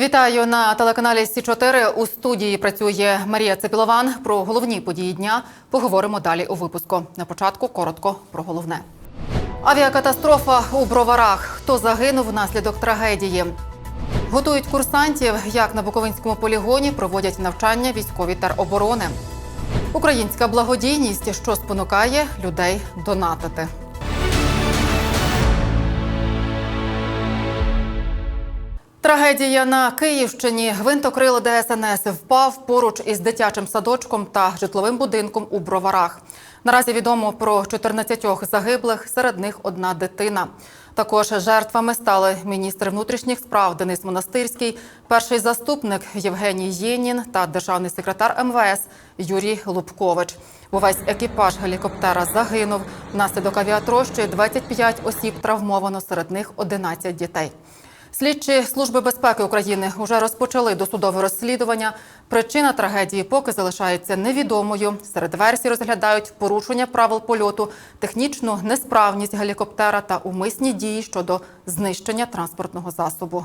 Вітаю на телеканалі Сі 4 У студії працює Марія Цепілован. Про головні події дня поговоримо далі у випуску. На початку коротко про головне. Авіакатастрофа у броварах. Хто загинув внаслідок трагедії? Готують курсантів, як на Буковинському полігоні проводять навчання військові тероборони. Українська благодійність, що спонукає людей донатити. Трагедія на Київщині. Гвинтокрил ДСНС впав поруч із дитячим садочком та житловим будинком у Броварах. Наразі відомо про 14 загиблих, серед них одна дитина. Також жертвами стали міністр внутрішніх справ Денис Монастирський, перший заступник Євгеній Єнін та державний секретар МВС Юрій Лубкович. Увесь екіпаж гелікоптера загинув. Внаслідок авіатрощі 25 осіб травмовано, серед них 11 дітей. Слідчі служби безпеки України вже розпочали досудове розслідування. Причина трагедії поки залишається невідомою. Серед версій розглядають порушення правил польоту, технічну несправність гелікоптера та умисні дії щодо знищення транспортного засобу.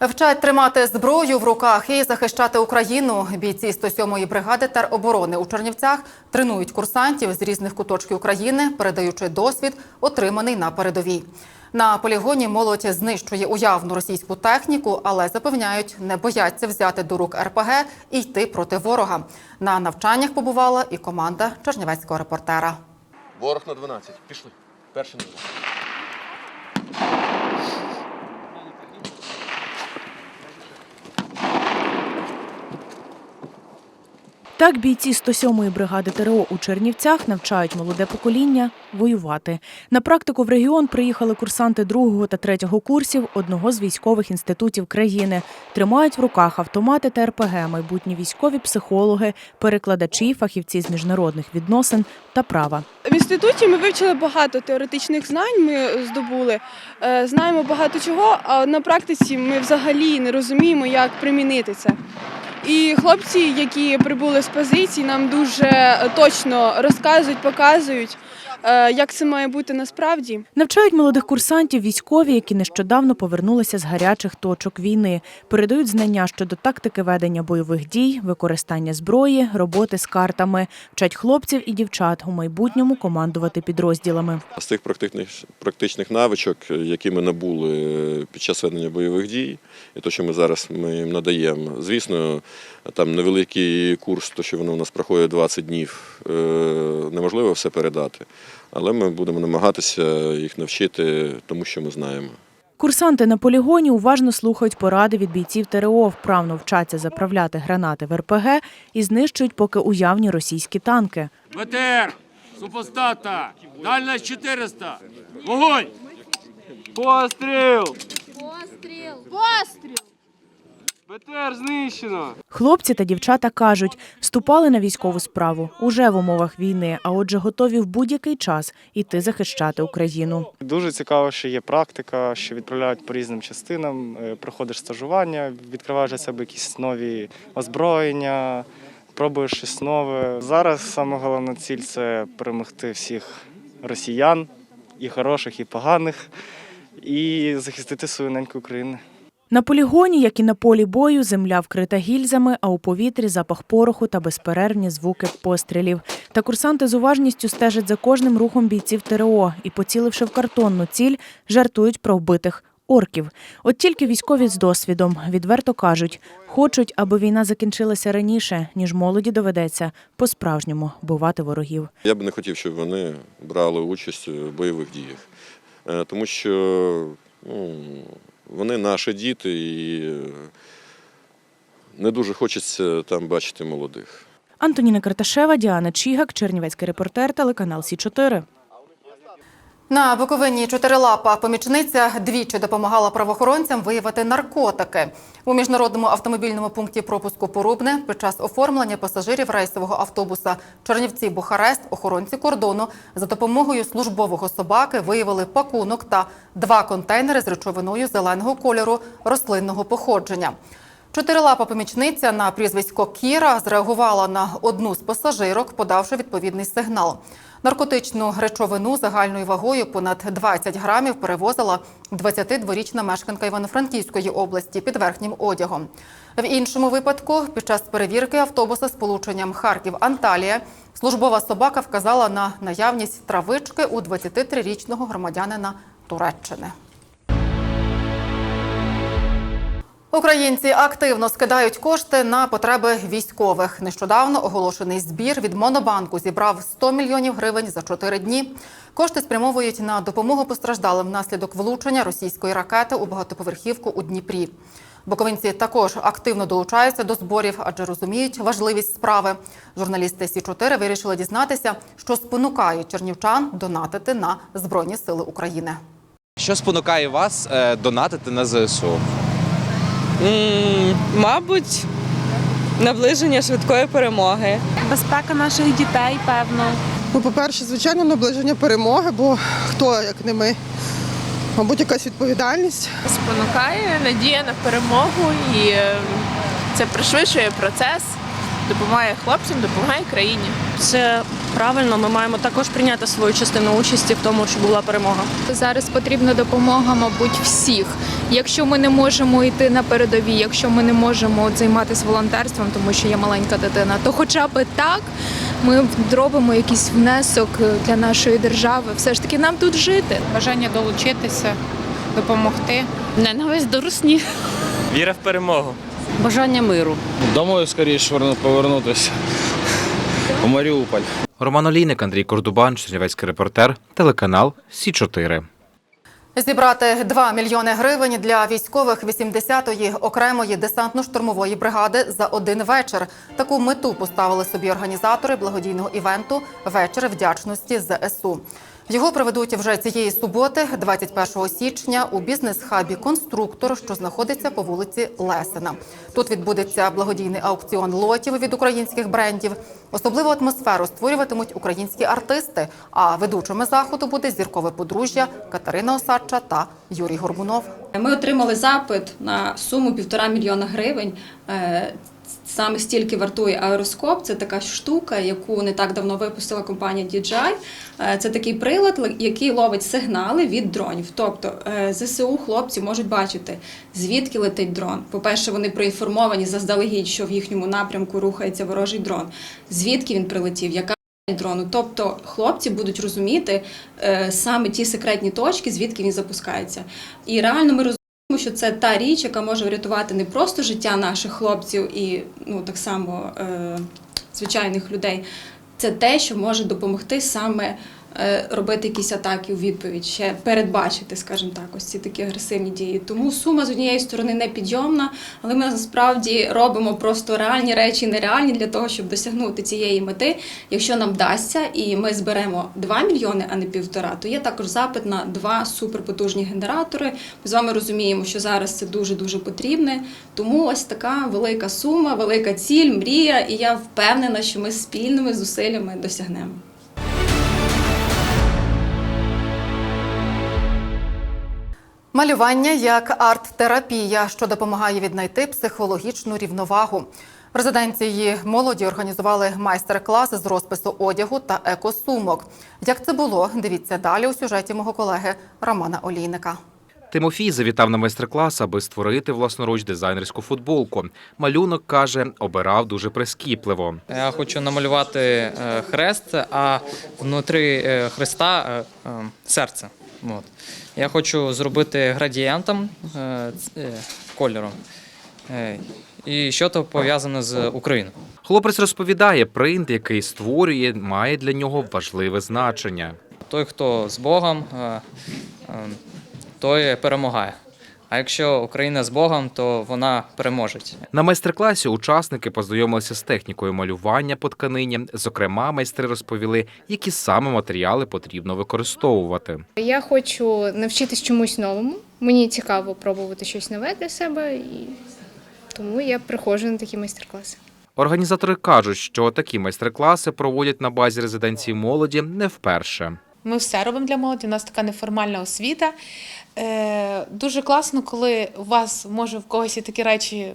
Вчать тримати зброю в руках і захищати Україну. Бійці 107-ї бригади тероборони у Чернівцях тренують курсантів з різних куточків України, передаючи досвід, отриманий на передовій. На полігоні молодь знищує уявну російську техніку, але запевняють, не бояться взяти до рук РПГ і йти проти ворога. На навчаннях побувала і команда чернівецького репортера. Ворог на 12. Пішли. Перший Так бійці 107-ї бригади ТРО у Чернівцях навчають молоде покоління воювати. На практику в регіон приїхали курсанти другого та третього курсів одного з військових інститутів країни. Тримають в руках автомати та РПГ, майбутні військові психологи, перекладачі, фахівці з міжнародних відносин та права. В інституті ми вивчили багато теоретичних знань. Ми здобули, Е, знаємо багато чого. А на практиці ми взагалі не розуміємо, як примінити це. І хлопці, які прибули з позицій, нам дуже точно розказують, показують, як це має бути насправді. Навчають молодих курсантів військові, які нещодавно повернулися з гарячих точок війни. Передають знання щодо тактики ведення бойових дій, використання зброї, роботи з картами. Вчать хлопців і дівчат у майбутньому командувати підрозділами. З тих практичних, практичних навичок, які ми набули під час ведення бойових дій, і те, що ми зараз ми їм надаємо. Звісно, там невеликий курс, то що воно у нас проходить 20 днів, е, неможливо все передати. Але ми будемо намагатися їх навчити тому, що ми знаємо. Курсанти на полігоні уважно слухають поради від бійців ТРО, вправно вчаться заправляти гранати в РПГ і знищують поки уявні російські танки. БТР, супостата, дальність 400. Вогонь! Постріл! Постріл! Постріл! БТР знищено! Хлопці та дівчата кажуть, вступали на військову справу уже в умовах війни, а отже, готові в будь-який час іти захищати Україну. Дуже цікаво, що є практика, що відправляють по різним частинам, е, проходиш стажування, відкриваєш для себе якісь нові озброєння, пробуєш щось нове. Зараз саме головна ціль це перемогти всіх росіян, і хороших, і поганих, і захистити свою неньку Україну. На полігоні, як і на полі бою, земля вкрита гільзами, а у повітрі запах пороху та безперервні звуки пострілів. Та курсанти з уважністю стежать за кожним рухом бійців ТРО і, поціливши в картонну ціль, жартують про вбитих орків. От тільки військові з досвідом відверто кажуть, хочуть, аби війна закінчилася раніше, ніж молоді доведеться по-справжньому бувати ворогів. Я б не хотів, щоб вони брали участь в бойових діях, Е, тому що ну, вони наші діти і е, не дуже хочеться там бачити молодих. Антоніна Карташева, Діана Чігак, Чернівецький репортер, телеканал Сі 4 На Буковині чотирилапа помічниця двічі допомагала правоохоронцям виявити наркотики. У міжнародному автомобільному пункті пропуску Порубне під час оформлення пасажирів рейсового автобуса Чернівці Бухарест охоронці кордону за допомогою службового собаки виявили пакунок та два контейнери з речовиною зеленого кольору рослинного походження. Чотирилапа помічниця на прізвисько Кіра зреагувала на одну з пасажирок, подавши відповідний сигнал. Наркотичну речовину загальною вагою понад 20 грамів перевозила 22-річна мешканка Івано-Франківської області під верхнім одягом. В іншому випадку, під час перевірки автобуса з полученням Харків-Анталія, службова собака вказала на наявність травички у 23-річного громадянина Туреччини. Українці активно скидають кошти на потреби військових. Нещодавно оголошений збір від Монобанку зібрав 100 мільйонів гривень за 4 дні. Кошти спрямовують на допомогу постраждалим внаслідок влучення російської ракети у багатоповерхівку у Дніпрі. Буковинці також активно долучаються до зборів, адже розуміють важливість справи. Журналісти Сі 4 вирішили дізнатися, що спонукають чернівчан донатити на Збройні Сили України. Що спонукає вас е, донатити на ЗСУ? Мабуть, наближення швидкої перемоги. Безпека наших дітей, певно. Ну, по-перше, звичайно, наближення перемоги, бо хто, як не ми, мабуть, якась відповідальність. Спонукає надія на перемогу і е, це пришвидшує процес, допомагає хлопцям, допомагає країні. Це правильно. Ми маємо також прийняти свою частину участі в тому, щоб була перемога. Зараз потрібна допомога, мабуть, всіх. Якщо ми не можемо йти на передові, якщо ми не можемо займатися волонтерством, тому що є маленька дитина, то хоча б так ми зробимо якийсь внесок для нашої держави. Все ж таки нам тут жити. бажання долучитися, допомогти. Ненависть до русні. Віра в перемогу. Бажання миру. Домою скоріше повернутися. У Маріуполь. Роман Олійник, Андрій Кордубан, Чернівецький репортер, телеканал Сі 4 Зібрати 2 мільйони гривень для військових 80-ї окремої десантно-штурмової бригади за один вечір. Таку мету поставили собі організатори благодійного івенту Вечір вдячності ЗСУ. Його проведуть вже цієї суботи, 21 січня, у бізнес-хабі Конструктор, що знаходиться по вулиці Лесена. Тут відбудеться благодійний аукціон лотів від українських брендів. Особливу атмосферу створюватимуть українські артисти. А ведучими заходу буде зіркове подружжя Катерина Осадча та Юрій Горбунов. Ми отримали запит на суму півтора мільйона гривень. Саме стільки вартує аероскоп. Це така штука, яку не так давно випустила компанія DJI. Е, Це такий прилад, який ловить сигнали від дронів. Тобто е, ЗСУ хлопці можуть бачити, звідки летить дрон. По-перше, вони проінформовані заздалегідь, що в їхньому напрямку рухається ворожий дрон. Звідки він прилетів, яка дрону. Тобто хлопці будуть розуміти е, саме ті секретні точки, звідки він запускається. І реально ми розуміємо, що це та річ, яка може врятувати не просто життя наших хлопців і ну так само е, звичайних людей. Це те, що може допомогти саме робити якісь атаки у відповідь, ще передбачити, скажімо так, ось ці такі агресивні дії. Тому сума з однієї сторони не підйомна, але ми насправді робимо просто реальні речі, нереальні для того, щоб досягнути цієї мети. Якщо нам вдасться, і ми зберемо 2 мільйони, а не півтора, то є також запит на два суперпотужні генератори. Ми з вами розуміємо, що зараз це дуже дуже потрібне. Тому ось така велика сума, велика ціль, мрія, і я впевнена, що ми спільними зусиллями досягнемо. Малювання як арт-терапія, що допомагає віднайти психологічну рівновагу. В резиденції молоді організували майстер-класи з розпису одягу та екосумок. Як це було, дивіться далі у сюжеті мого колеги Романа Олійника. Тимофій завітав на майстер-клас, аби створити власноруч дизайнерську футболку. Малюнок каже, обирав дуже прискіпливо. Я хочу намалювати е, хрест, а внутрі е, хреста е, серце. От. Я хочу зробити градієнтом е, е, кольором. Е, І що то пов'язане з Україною. Хлопець розповідає, принт, який створює, має для нього важливе значення. Той, хто з Богом, е, е, той перемагає. А якщо Україна з Богом, то вона переможе. На майстер-класі учасники познайомилися з технікою малювання по тканині. Зокрема, майстри розповіли, які саме матеріали потрібно використовувати. Я хочу навчитись чомусь новому. Мені цікаво пробувати щось нове для себе, і тому я приходжу на такі майстер-класи. Організатори кажуть, що такі майстер-класи проводять на базі резиденції молоді не вперше. Ми все робимо для молоді. У нас така неформальна освіта. Е, дуже класно, коли у вас може в когось є такі речі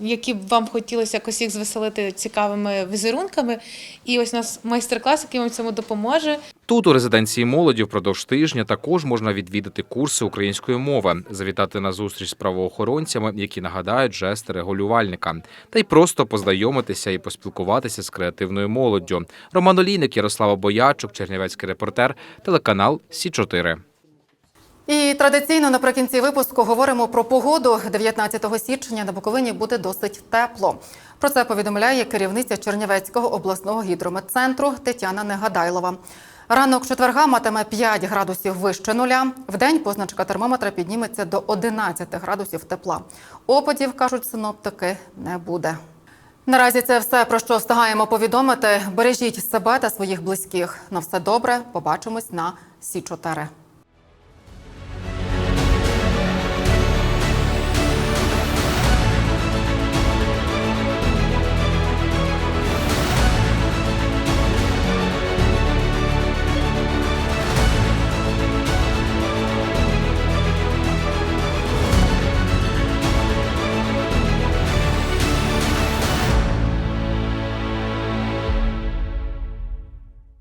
які б вам хотілося якось їх звеселити цікавими візерунками. І ось у нас майстер-клас, який вам цьому допоможе. Тут у резиденції молоді впродовж тижня також можна відвідати курси української мови, завітати на зустріч з правоохоронцями, які нагадають жести регулювальника, та й просто познайомитися і поспілкуватися з креативною молоддю. Роман Олійник, Ярослава Боячук, Чернівецький репортер, телеканал Сі 4 І традиційно наприкінці випуску говоримо про погоду. 19 січня на Буковині буде досить тепло. Про це повідомляє керівниця Чернівецького обласного гідрометцентру Тетяна Негадайлова. Ранок четверга матиме 5 градусів вище нуля. Вдень позначка термометра підніметься до 11 градусів тепла. Опадів, кажуть синоптики, не буде. Наразі це все, про що встигаємо повідомити. Бережіть себе та своїх близьких. На все добре. Побачимось на Сі 4